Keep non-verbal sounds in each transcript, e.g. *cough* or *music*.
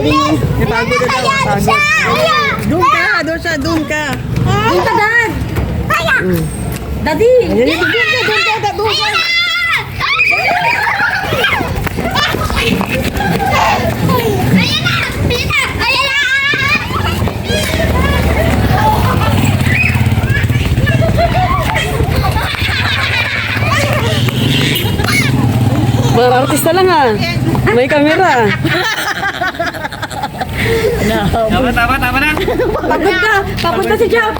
Ipagod na daw. Doon ka, doon siya, doon ka. Doon ka, Dad. Daddy. Ayan, doon ka, doon ka, doon ka. Ayan na! Ayan na! Ayan Mga artista lang ah. May kamera. *laughs* Tama, tama, tama na. Pagod ka. Papunta si Jap.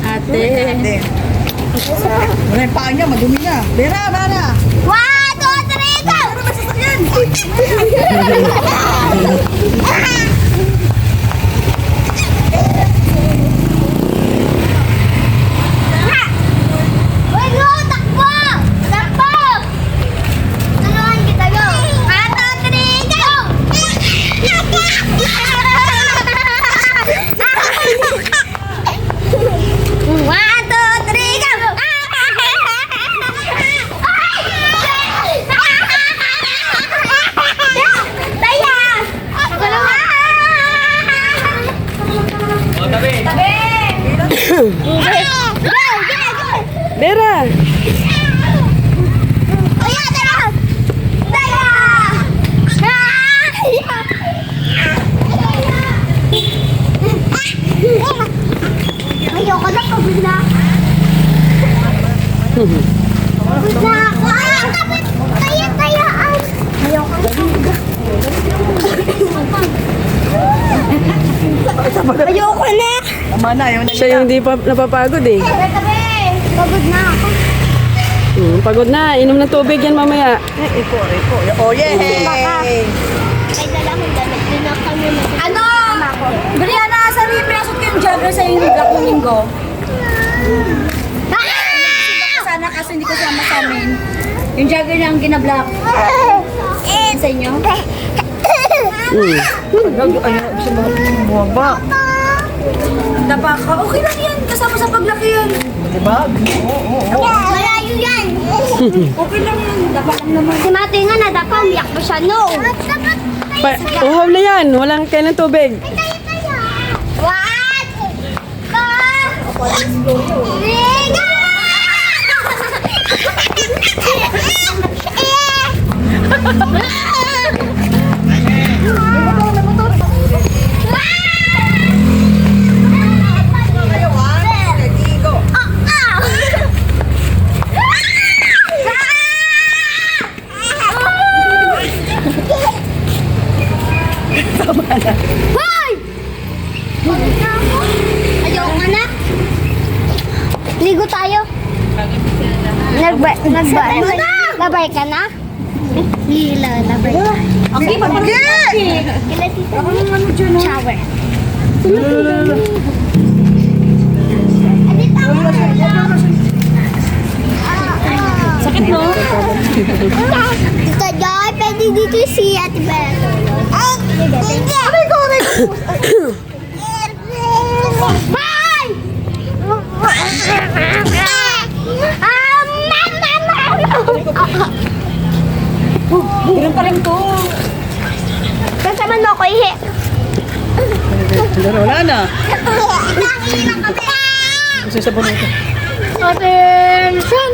Ate. Ate. Wala yung paa niya, madumi na. Bera, bera. One, two, three, go! Ano ba sasakyan? Bera. Ayoko na, pagod na. Pagod na ako. Ayan, kapit! Kaya, kaya, ay! Ayoko na. Ayoko na! Tama na, yun na Siya yung di pa napapagod eh. Tabi, tabi! Pagod na ako. Hmm, pagod na. Inom ng tubig yan mamaya. Iko, iko. Oh, yay! Ay, dala kong damit. Doon na kami Ano? Brianna, sa rin pinasok ko yung jogger sa yung black ng linggo. Sana kasi hindi ko sama sa amin. Yung jogger na ang ginablock. Sa inyo? Ayun, gusto mo bumaba. Dapa ka. Okay lang yan. Kasama sa paglaki yan. Diba? Oo, oo, oo. Malayo yan. Okay lang yan. Dapa lang naman. Si Mate nga na dapat umiyak pa siya. No. Pa uhaw na yan. Walang kailan tubig. One, two, Ligo tayo. Nagba, nagba, nabay ka na? Lila, nabay ka. Okay, papagay! Kila tita. Shower. Sakit no? Tita Joy, pwede dito si Ate Bella. Ay, hindi. Aray ko, aray ko. Ah, Ganun pa rin to. Kasama mo ako, ihi. Wala na. Nangilang kami. Gusto sa bunuto. Attention!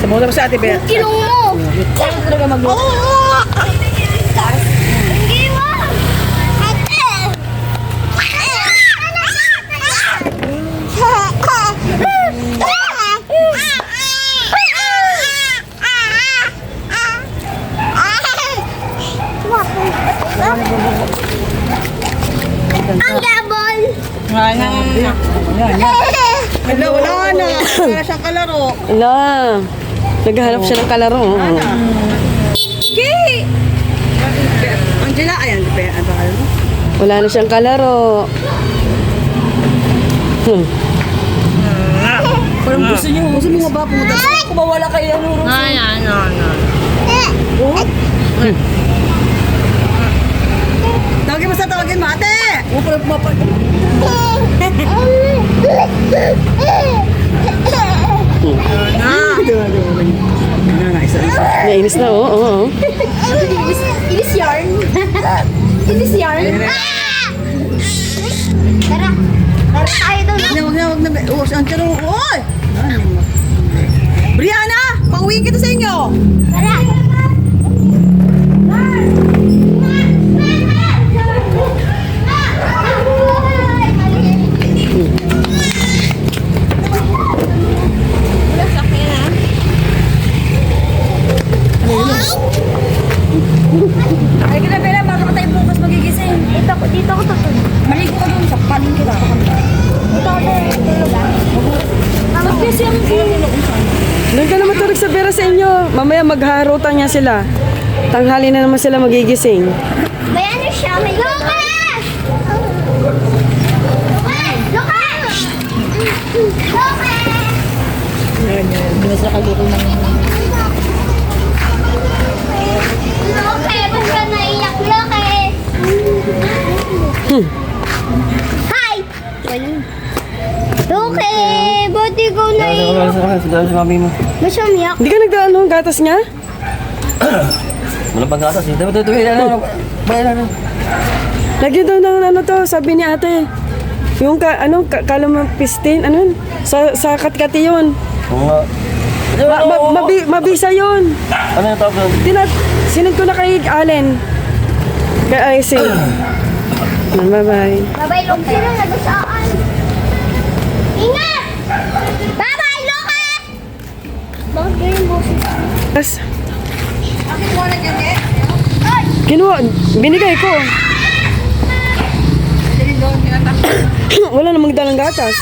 Sa mo sa ate, Bea. Kilong mo! Kaya talaga mag Yan. Wala, wala na. Wala siyang kalaro. Ala. Naghahanap siya ng kalaro. oh. Okay. Angela, ayan. Ano ba? Wala na siyang kalaro. Hmm. Parang gusto niyo. Gusto mo nga ba pumunta? Kung mawala kayo ng ruro. Ay, ano, ano. Tawagin mo sa tawagin mo, ate! Ano na, isa isa. Nainis na, oo, oo. oo. Ilis yarn. Ilis yarn. Tara. Tara tayo doon. Huwag na, huwag na, huwag na. Oh, saan ka rin? Oy! Brianna! Pauwiin kita sa inyo! Tara. Mamaya magharutan niya sila. Tanghali na naman sila magigising. May ano siya, may! Lucas! Yan, yan. Di mas nakaluto ng... Lucas, ba't ka naiyak, Lucas? Hi! Lucas, ba't ikaw naiyak? Siguro sa mami mo. Ba't siya umiyak? Hindi ka nagdaan ng gatas niya? Walang panggatas eh. Dapat ito, ano, bayan ano. Lagyan daw ng ano to, sabi ni ate. Yung ka, ano, ka, kalamapistin, ano yun? Sa, sa katkati yun. Oo nga. Ma, ma, mabi, mabisa yun. Ano yung tawag doon? Tinat, sinend ko na kay Allen. Kay Ising. *coughs* Bye-bye. Lucas. Sino nagusaan? Ingat! Bye-bye, Lucas! Bakit ganyan boses? Yes. Kinuha, binigay ko. *coughs* Wala namang dalang gatas.